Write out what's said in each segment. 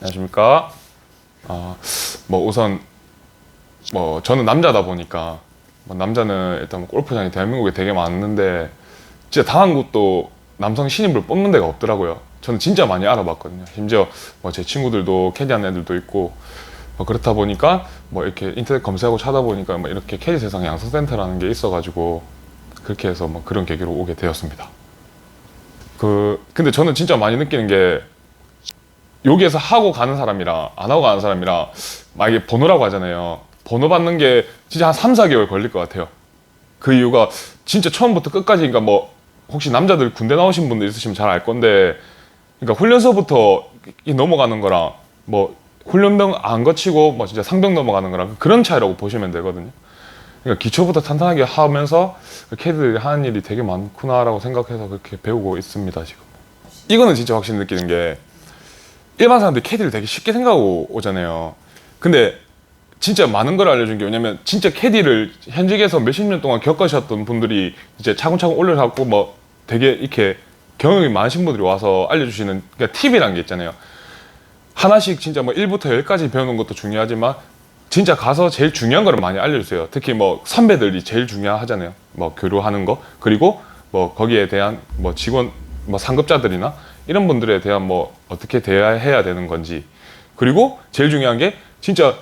안녕하십니까. 아, 뭐 우선 뭐 저는 남자다 보니까 뭐 남자는 일단 뭐 골프장이 대한민국에 되게 많은데 진짜 단한 곳도 남성 신입을 뽑는 데가 없더라고요. 저는 진짜 많이 알아봤거든요. 심지어 뭐 제 친구들도 캐디하는 애들도 있고 뭐 그렇다 보니까 뭐 이렇게 인터넷 검색하고 찾아보니까 뭐 이렇게 캐디 세상 양성센터라는 게 있어가지고 그렇게 해서 뭐 그런 계기로 오게 되었습니다. 그 근데 저는 진짜 많이 느끼는 게 여기에서 하고 가는 사람이랑 안 하고 가는 사람이랑 만약에 번호라고 하잖아요. 번호 받는 게 진짜 한 3, 4개월 걸릴 것 같아요. 그 이유가 진짜 처음부터 끝까지 그러니까 뭐 혹시 남자들 군대 나오신 분들 있으시면 잘 알 건데 그러니까 훈련소부터 이 넘어가는 거랑 뭐 훈련병 안 거치고 뭐 진짜 상병 넘어가는 거랑 그런 차이라고 보시면 되거든요. 그러니까 기초부터 탄탄하게 하면서 그 캐디들이 하는 일이 되게 많구나라고 생각해서 그렇게 배우고 있습니다 지금. 이거는 진짜 확실히 느끼는 게 일반 사람들이 캐디를 되게 쉽게 생각하고 오잖아요. 근데 진짜 많은 걸 알려준 게 왜냐면 진짜 캐디를 현직에서 몇십 년 동안 겪으셨던 분들이 이제 차근차근 올려갖고 뭐 되게 이렇게 경험이 많으신 분들이 와서 알려주시는 그러니까 팁이란 게 있잖아요. 하나씩 진짜 뭐 1부터 10까지 배우는 것도 중요하지만 진짜 가서 제일 중요한 거를 많이 알려주세요. 특히 뭐 선배들이 제일 중요하잖아요. 뭐 교류하는 거 그리고 뭐 거기에 대한 뭐 직원 뭐 상급자들이나 이런 분들에 대한 뭐 어떻게 대해야 되는 건지. 그리고 제일 중요한 게 진짜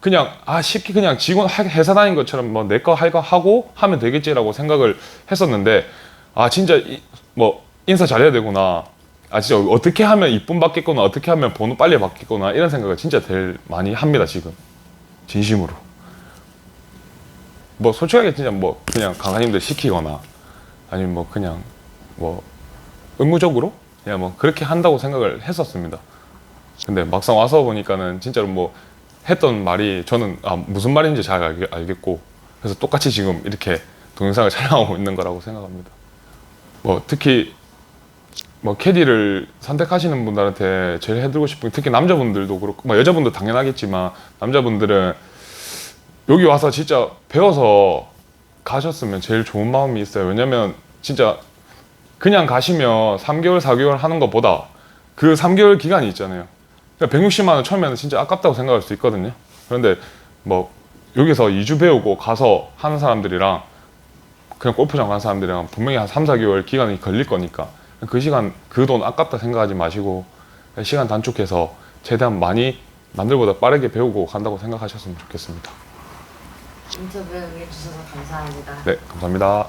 그냥 아 쉽게 그냥 직원 하- 회사 다닌 것처럼 뭐 내 거 할 거 하고 하면 되겠지라고 생각을 했었는데 아 진짜 이- 뭐 인사 잘해야 되구나. 아 진짜 어떻게 하면 이쁨 받겠구나. 어떻게 하면 번호 빨리 받겠구나. 이런 생각을 진짜 제일 많이 합니다 지금. 진심으로. 뭐 솔직하게 진짜 뭐 그냥 강사님들 시키거나 아니면 뭐 그냥 뭐 의무적으로 그냥 뭐 그렇게 한다고 생각을 했었습니다. 근데 막상 와서 보니까는 진짜로 뭐 했던 말이 저는 아 무슨 말인지 잘 알겠, 알겠 고 그래서 똑같이 지금 이렇게 동영상을 촬영하고 있는 거라고 생각합니다. 뭐 특히 뭐 캐디를 선택하시는 분들한테 제일 해드리고 싶은 게 특히 남자분들도 그렇고 뭐 여자분도 당연하겠지만 남자분들은 여기 와서 진짜 배워서 가셨으면 제일 좋은 마음이 있어요. 왜냐면 진짜 그냥 가시면 3개월, 4개월 하는 것보다 그 3개월 기간이 있잖아요. 그러니까 160만 원 처음에는 진짜 아깝다고 생각할 수 있거든요. 그런데 뭐 여기서 2주 배우고 가서 하는 사람들이랑 그냥 골프장 가는 사람들이랑 분명히 한 3, 4개월 기간이 걸릴 거니까 그 시간 그 돈 아깝다 생각하지 마시고 시간 단축해서 최대한 많이 남들보다 빠르게 배우고 간다고 생각하셨으면 좋겠습니다. 인터뷰 응해주셔서 감사합니다. 네, 감사합니다.